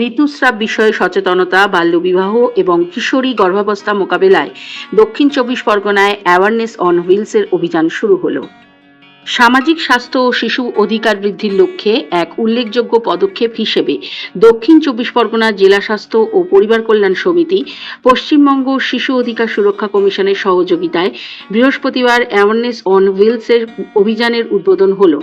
ঋতুস্রাব বিষয়ে সচেতনতা, বাল্যবিবাহ এবং কিশোরী গর্ভাবস্থা মোকাবেলায় দক্ষিণ চব্বিশ পরগনায় অ্যাওয়ারনেস অন হুইলসের অভিযান শুরু হলো। সামাজিক স্বাস্থ্য ও শিশু অধিকার বৃদ্ধির লক্ষ্যে এক উল্লেখযোগ্য পদক্ষেপ হিসেবে দক্ষিণ চব্বিশ পরগনা জেলা স্বাস্থ্য ও পরিবার কল্যাণ সমিতি, পশ্চিমবঙ্গ শিশু অধিকার সুরক্ষা কমিশনের সহযোগিতায় বৃহস্পতিবার অ্যাওয়ারনেস অন হুইলসের অভিযানের উদ্বোধন হলো।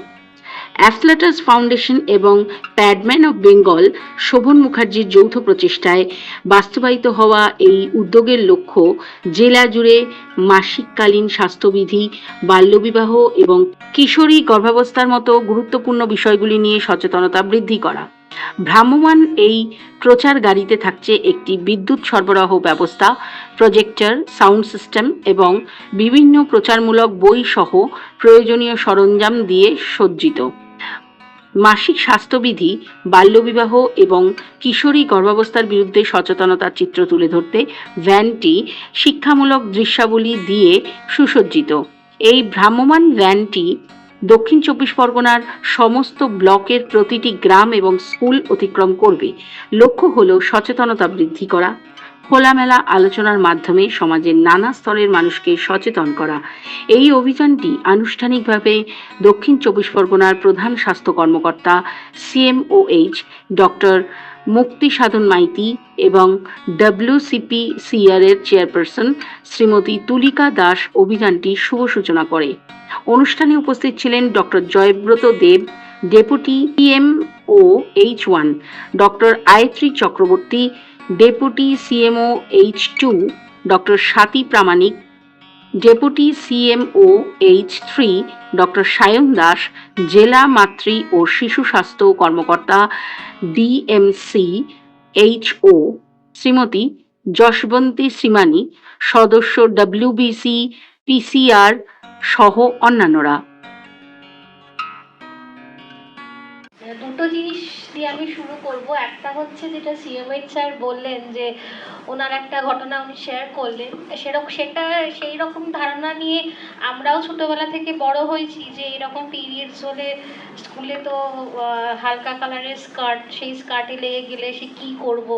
অ্যাথলেটাস ফাউন্ডেশন এবং প্যাডম্যান অফ বেঙ্গল শোভন মুখার্জির যৌথ প্রচেষ্টায় বাস্তবায়িত হওয়া এই উদ্যোগের লক্ষ্য জেলা জুড়ে মাসিককালীন স্বাস্থ্যবিধি, বাল্যবিবাহ এবং কিশোরী গর্ভাবস্থার মতো গুরুত্বপূর্ণ বিষয়গুলি নিয়ে সচেতনতা বৃদ্ধি করা। ভ্রাম্যমাণ এই প্রচার গাড়িতে থাকছে একটি বিদ্যুৎ সরবরাহ ব্যবস্থা, প্রজেক্টর, সাউন্ড সিস্টেম এবং বিভিন্ন প্রচারমূলক বই সহ প্রয়োজনীয় সরঞ্জাম দিয়ে সজ্জিত। মাসিক স্বাস্থ্যবিধি, বাল্যবিবাহ এবং কিশোরী গর্ভাবস্থার বিরুদ্ধে সচেতনতার চিত্র তুলে ধরতে ভ্যানটি শিক্ষামূলক দৃশ্যাবলী দিয়ে সুসজ্জিত। এই ভ্রাম্যমাণ ভ্যানটি দক্ষিণ চব্বিশ পরগনার সমস্ত ব্লকের প্রতিটি গ্রাম এবং স্কুল অতিক্রম করবে। লক্ষ্য হল সচেতনতা বৃদ্ধি করা, খোলামেলা আলোচনার মাধ্যমে সমাজের নানা স্তরের মানুষকে সচেতন করা। এই অভিযানটি আনুষ্ঠানিকভাবে দক্ষিণ চব্বিশ পরগনার প্রধান স্বাস্থ্য কর্মকর্তা সিএমওএইচ ডক্টর মুক্তি সাধন মাইতি এবং ডব্লিউসিপি সিআর এর চেয়ারপারসন শ্রীমতী তুলিকা দাস অভিযানটি শুভ সূচনা করে। অনুষ্ঠানে উপস্থিত ছিলেন doctor Joybrato Deb, deputy PM O H one, doctor Ayatri Chakraborty, deputy CMO H two, doctor Swati Pramanik deputy CMO H three doctor Sayan Das, জেলা মাতৃ ও শিশু স্বাস্থ্য কর্মকর্তা ডিএমসি এইচও শ্রীমতী যশবন্তী শ্রীমানি, সদস্য ডব্লিউবিসি পিসিআর সহ অন্যান্যরা। দুটো জিনিস দিয়ে আমি শুরু করব। একটা হচ্ছে যেটা সিএমএইচ স্যার বললেন যে, ওনার একটা ঘটনা উনি শেয়ার করলেন। সেরকম সেটা সেই রকম ধারণা নিয়ে আমরাও ছোটবেলা থেকে বড় হয়েছি যে, এরকম পিরিয়ডস হলে স্কুলে তো হালকা কালারের স্কার্ট সেই স্কার্টে লেগে গেলে সে কি করব?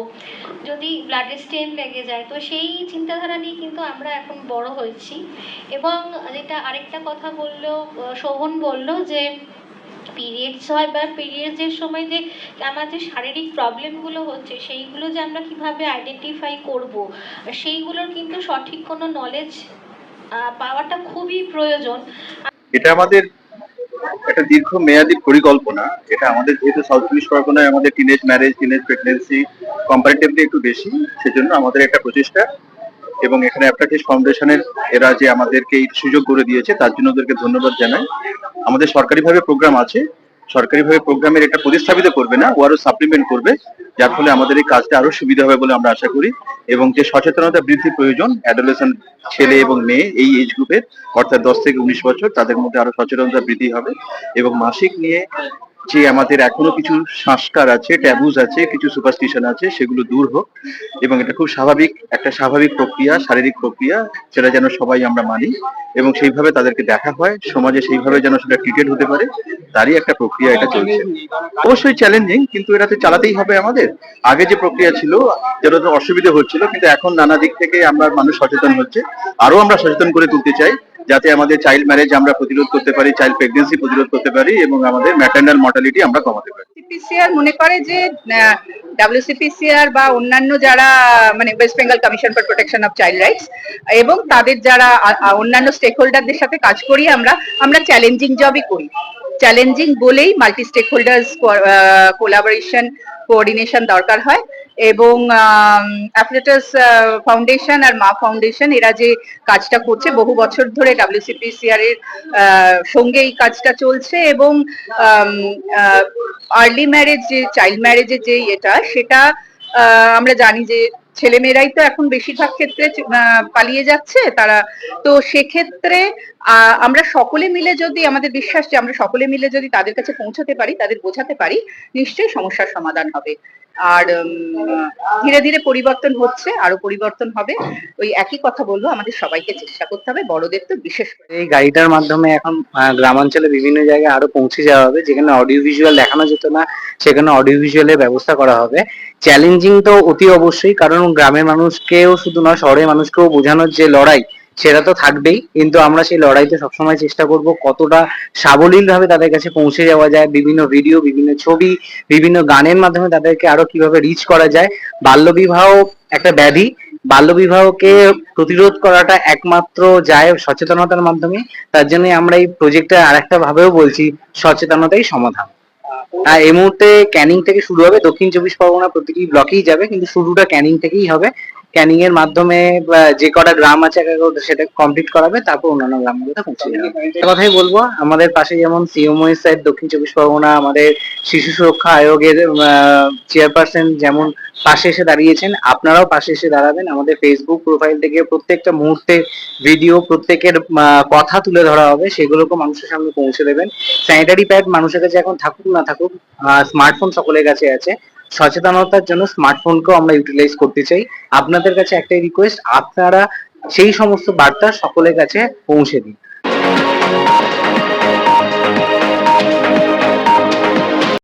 যদি ব্লাডের স্টেন লেগে যায়, তো সেই চিন্তাধারা নিয়ে কিন্তু আমরা এখন বড় হয়েছি। এবং যেটা আরেকটা কথা বলল শোভন বলল যে পিরিয়ডস হয় বা পিরিয়ডসের সময় যে আমাদের শারীরিক প্রবলেমগুলো হচ্ছে, সেইগুলো যে আমরা কীভাবে আইডেন্টিফাই করব, সেইগুলোর কিন্তু সঠিক কোনো নলেজ পাওয়াটা খুবই প্রয়োজন। এটা আমাদের একটা দীর্ঘ মেয়াদী পরিকল্পনা। এটা আমাদের যেহেতু সাউথ চব্বিশ পরগনায় আমাদের teenage marriage teenage pregnancy comparatively একটু বেশি, সেজন্য আমাদের একটা প্রচেষ্টা। এবং এখানে অ্যাপ্টাকিস ফাউন্ডেশনের এরা যে আমাদেরকে এই সুযোগ করে দিয়েছে, তার জন্য ওদেরকে ধন্যবাদ জানাই। আমাদের সরকারিভাবে প্রোগ্রাম আছে। সরকারিভাবে প্রোগ্রামের এটা প্রতিস্থাপিত করবে না, ও আরও সাপ্লিমেন্ট করবে, যার ফলে আমাদের এই কাজটা আরও সুবিধা হবে বলে আমরা আশা করি। এবং যে সচেতনতা বৃদ্ধি প্রয়োজন অ্যাডোলেসেন্ট ছেলে এবং মেয়ে এই এজ গ্রুপের অর্থাৎ দশ থেকে উনিশ বছর, তাদের মধ্যে আরও সচেতনতা বৃদ্ধি হবে। এবং মাসিক নিয়ে যে আমাদের এখনও কিছু সংস্কার আছে ট্যাবুজ আছে, কিছু সুপারস্টিশন আছে, সেগুলো দূর হোক। এবং এটা খুব স্বাভাবিক, একটা স্বাভাবিক প্রক্রিয়া, শারীরিক প্রক্রিয়া, সেটা যেন সবাই আমরা মানি। এবং সেইভাবে তাদেরকে দেখা হয়, সমাজে সেইভাবে যেন সেটা ট্রিটেড হতে পারে, তারই একটা প্রক্রিয়া এটা চলছে। অবশ্যই চ্যালেঞ্জিং কিন্তু এটাতে চালাতেই হবে আমাদের। আগে যে প্রক্রিয়া ছিল, যেটা তো অসুবিধা হচ্ছিল, কিন্তু এখন নানা দিক থেকে আমরা মানুষ সচেতন হচ্ছে। আরও আমরা সচেতন করে তুলতে চাই। যাতে আমাদের চাইল্ড ম্যারেজ আমরা প্রতিরোধ করতে পারি চাইল্ড প্রেগনেন্সি প্রতিরোধ করতে পারি এবং আমাদের ম্যাটার্নাল মর্টালিটি আমরা কমাতে পারি। সিপিসিআর মনে করে যে ডাব্লিউসিপিসিআর বা অন্যান্য যারা মানে West Bengal Commission for Protection of Child Rights এবং তাদের যারা অন্যান্য স্টেক হোল্ডারদের সাথে কাজ করি আমরা আমরা চ্যালেঞ্জিং জবই করি। চ্যালেঞ্জিং বলেই multi stakeholders collaboration coordination দরকার হয়। এবং অ্যাফলেটাস ফাউন্ডেশন আর মা ফাউন্ডেশন এরা যে কাজটা করছে, বহু বছর ধরে ডাব্লিউসিপিসিআর এর সঙ্গে এই কাজটা চলছে এবং আর্লি ম্যারেজ যে চাইল্ড ম্যারেজের যে এটা, সেটা আমরা জানি যে ছেলেমেয়েরাই তো এখন বেশিরভাগ ক্ষেত্রে পালিয়ে যাচ্ছে তারা। তো সেক্ষেত্রে আমরা সকলে মিলে যদি, আমাদের বিশ্বাস যে আমরা সকলে মিলে যদি তাদের কাছে পৌঁছাতে পারি, তাদের বোঝাতে পারি, নিশ্চয়ই সমস্যার সমাধান হবে। আর ধীরে ধীরে পরিবর্তন হচ্ছে, আরও পরিবর্তন হবে। ওই একই কথা বলব, আমাদের সবাইকে চেষ্টা করতে হবে, বড়দের তো বিশেষ করে। এই গাড়িটার মাধ্যমে এখন গ্রামাঞ্চলে বিভিন্ন জায়গায় আরও পৌঁছে যাওয়া হবে, যেখানে অডিও ভিজুয়াল দেখানো যেত না, সেখানে অডিও ভিজুয়ালের ব্যবস্থা করা হবে। চ্যালেঞ্জিং তো অতি অবশ্যই, কারণ গ্রামের মানুষকেও শুধু নয়, শহরের মানুষকেও বোঝানোর যে লড়াই সেটা তো থাকবেই, কিন্তু আমরা সেই লড়াইতে সবসময় চেষ্টা করব কতটা সাবলীল ভাবে তাদের কাছে পৌঁছে যাওয়া যায়, বিভিন্ন ভিডিও বিভিন্ন ছবি, বিভিন্ন গানের মাধ্যমে তাদেরকে আরও কীভাবে রিচ করা যায়। বাল্যবিবাহ একটা ব্যাধি, বাল্যবিবাহকে প্রতিরোধ করাটা একমাত্র যায় সচেতনতার মাধ্যমে, তার জন্য আমরা এই প্রজেক্টটা আরেকটা ভাবেও বলছি, সচেতনতাই সমাধান। আর এই মুহূর্তে ক্যানিং থেকে শুরু হবে, দক্ষিণ চব্বিশ পরগনা প্রতিটি ব্লকেই যাবে, কিন্তু শুরুটা ক্যানিং থেকেই হবে। ক্যানিং এর মাধ্যমে যে কটা গ্রাম আছে সেটা কমপ্লিট করাবে তারপর অন্যান্য গ্রামগুলোতে পৌঁছে যাবে। কথাই বলব আমাদের পাশে যেমন সিএমওএস সাইড দক্ষিণ চব্বিশ পরগনা আমাদের শিশু সুরক্ষা আয়োগের চেয়ারপারসন যেমন পাশে এসে দাঁড়িয়েছেন আপনারাও পাশে এসে দাঁড়াবেন। আমাদের ফেসবুক প্রোফাইল থেকে প্রত্যেকটা মুহূর্তে ভিডিও প্রত্যেকের কথা তুলে ধরা হবে সেগুলোকে মানুষের সামনে পৌঁছে দেবেন। স্যানিটারি প্যাড মানুষের কাছে এখন থাকুক না থাকুক স্মার্টফোন সকলের কাছে আছে। সচেতনতার জন্য স্মার্টফোনকেও আমরা ইউটিলাইজ করতে চাই। আপনাদের কাছে একটাই রিকোয়েস্ট আপনারা সেই সমস্ত বার্তা সকলের কাছে পৌঁছে দিন।